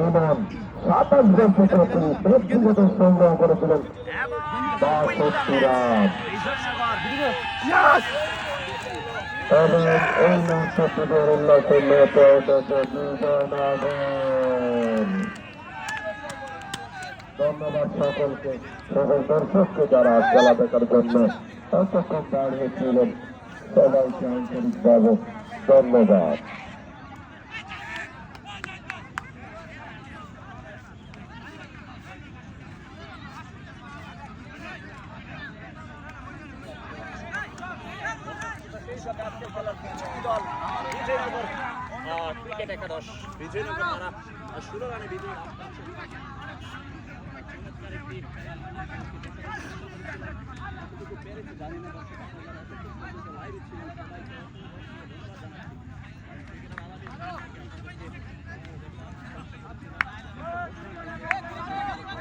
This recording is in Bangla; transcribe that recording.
এবং সাতাশ জন তিনি ব্যক্তিগত সংগ্রহ করেছিলেন। বাষট্টি রান এবং এই সুদের উল্লাসে বিজয় নাগন ধন্যবাদ সকলকে, সকল দর্শককে যারা খেলা দেখার জন্য সবাইকে আন্তরিকভাবে ধন্যবাদ। বিজয়নগর ক্রিকেট একাদশ। বিজয়নগর তারা ষোলো জানি না